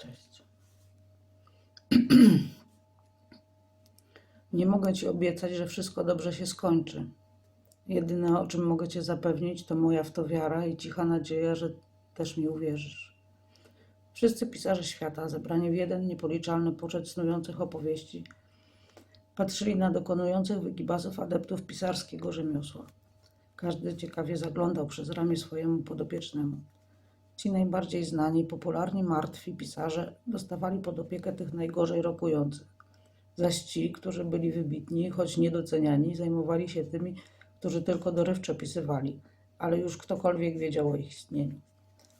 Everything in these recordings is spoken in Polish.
Cześć. Nie mogę ci obiecać, że wszystko dobrze się skończy. Jedyne, o czym mogę cię zapewnić, to moja w to wiara i cicha nadzieja, że też mi uwierzysz. Wszyscy pisarze świata, zebrani w jeden niepoliczalny poczet snujących opowieści, patrzyli na dokonujących wygibasów adeptów pisarskiego rzemiosła. Każdy ciekawie zaglądał przez ramię swojemu podopiecznemu. Ci najbardziej znani, popularni, martwi pisarze dostawali pod opiekę tych najgorzej rokujących. Zaś ci, którzy byli wybitni, choć niedoceniani, zajmowali się tymi, którzy tylko dorywczo pisywali, ale już ktokolwiek wiedział o ich istnieniu.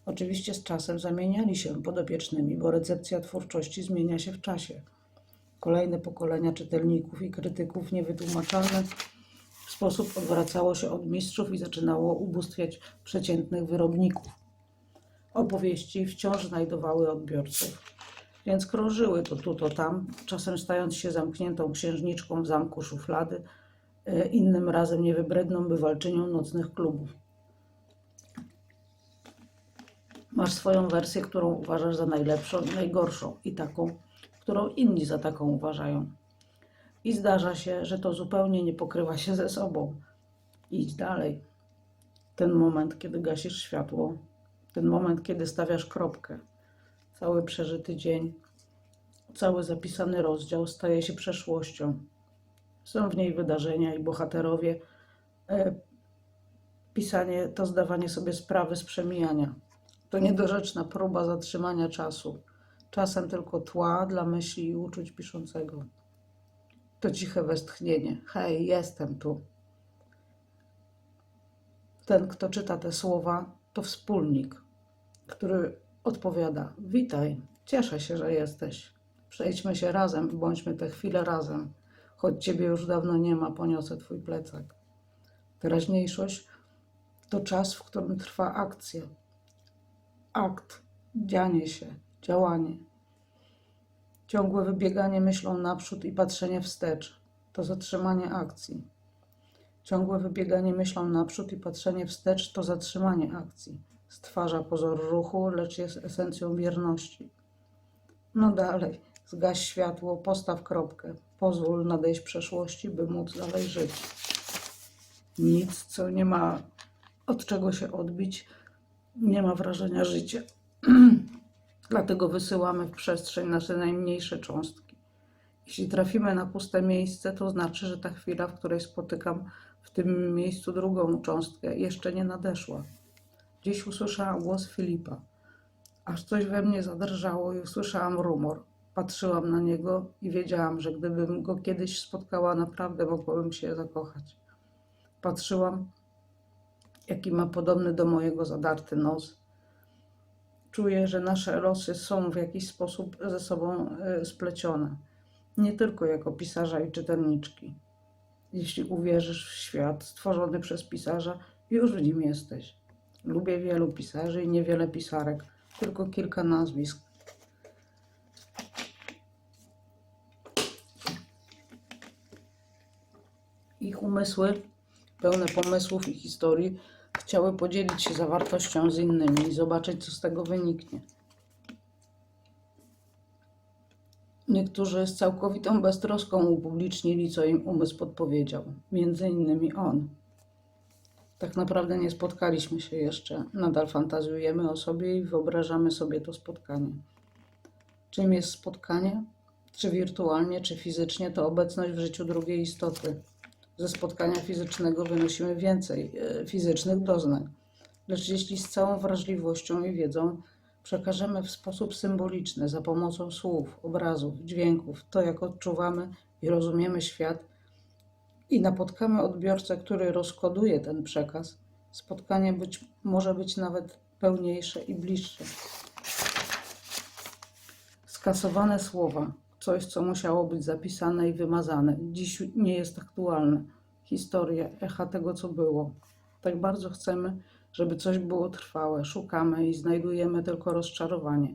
Oczywiście z czasem zamieniali się podopiecznymi, bo recepcja twórczości zmienia się w czasie. Kolejne pokolenia czytelników i krytyków niewytłumaczalne w sposób odwracało się od mistrzów i zaczynało ubóstwiać przeciętnych wyrobników. Opowieści wciąż znajdowały odbiorców, więc krążyły to tu, to tam, czasem stając się zamkniętą księżniczką w zamku szuflady, e, innym razem niewybredną bywalczynią nocnych klubów. Masz swoją wersję, którą uważasz za najlepszą najgorszą, i taką, którą inni za taką uważają. I zdarza się, że to zupełnie nie pokrywa się ze sobą. Idź dalej. Ten moment, kiedy gasisz światło, ten moment, kiedy stawiasz kropkę, cały przeżyty dzień, cały zapisany rozdział staje się przeszłością. Są w niej wydarzenia i bohaterowie. E, pisanie to zdawanie sobie sprawy z przemijania. To niedorzeczna próba zatrzymania czasu. Czasem tylko tła dla myśli i uczuć piszącego. To ciche westchnienie. Hej, jestem tu. Ten, kto czyta te słowa, to wspólnik, który odpowiada: Witaj, cieszę się, że jesteś. Przejdźmy się razem bądźmy tę chwilę razem. Choć ciebie już dawno nie ma, poniosę twój plecak. Teraźniejszość to czas, w którym trwa akcja. Akt, dzianie się, działanie. Ciągłe wybieganie myślą naprzód i patrzenie wstecz to zatrzymanie akcji. Ciągłe wybieganie myślą naprzód i patrzenie wstecz to zatrzymanie akcji. Stwarza pozór ruchu, lecz jest esencją bierności. No dalej, zgaś światło, postaw kropkę, pozwól nadejść przeszłości, by móc dalej żyć. Nic, co nie ma od czego się odbić, nie ma wrażenia życia. Dlatego wysyłamy w przestrzeń nasze najmniejsze cząstki. Jeśli trafimy na puste miejsce, to znaczy, że ta chwila, w której spotykam w tym miejscu drugą cząstkę, jeszcze nie nadeszła. Dziś usłyszałam głos Filipa. Aż coś we mnie zadrżało i usłyszałam rumor. Patrzyłam na niego i wiedziałam, że gdybym go kiedyś spotkała, naprawdę mogłabym się zakochać. Patrzyłam, jaki ma podobny do mojego zadarty nos. Czuję, że nasze losy są w jakiś sposób ze sobą e, splecione. Nie tylko jako pisarza i czytelniczki. Jeśli uwierzysz w świat stworzony przez pisarza, już w nim jesteś. Lubię wielu pisarzy i niewiele pisarek, tylko kilka nazwisk. Ich umysły, pełne pomysłów i historii, chciały podzielić się zawartością z innymi i zobaczyć, co z tego wyniknie. Niektórzy z całkowitą beztroską upublicznili, co im umysł podpowiedział, między innymi on. Tak naprawdę nie spotkaliśmy się jeszcze. Nadal fantazjujemy o sobie i wyobrażamy sobie to spotkanie. Czym jest spotkanie? Czy wirtualnie, czy fizycznie, to obecność w życiu drugiej istoty. Ze spotkania fizycznego wynosimy więcej e, fizycznych doznań. Lecz jeśli z całą wrażliwością i wiedzą przekażemy w sposób symboliczny, za pomocą słów, obrazów, dźwięków, to jak odczuwamy i rozumiemy świat, i napotkamy odbiorcę, który rozkoduje ten przekaz, spotkanie być, może być nawet pełniejsze i bliższe. Skasowane słowa, coś, co musiało być zapisane i wymazane, dziś nie jest aktualne. Historia, echa tego, co było. Tak bardzo chcemy, żeby coś było trwałe, szukamy i znajdujemy tylko rozczarowanie.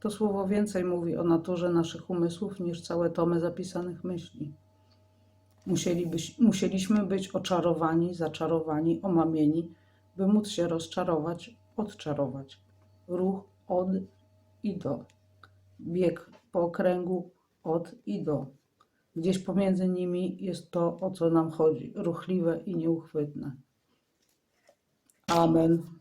To słowo więcej mówi o naturze naszych umysłów niż całe tomy zapisanych myśli. Musielibyś, musieliśmy być oczarowani, zaczarowani, omamieni, by móc się rozczarować, odczarować. Ruch od i do. bieg po okręgu od i do. Gdzieś pomiędzy nimi jest to, o co nam chodzi, ruchliwe i nieuchwytne. Amen.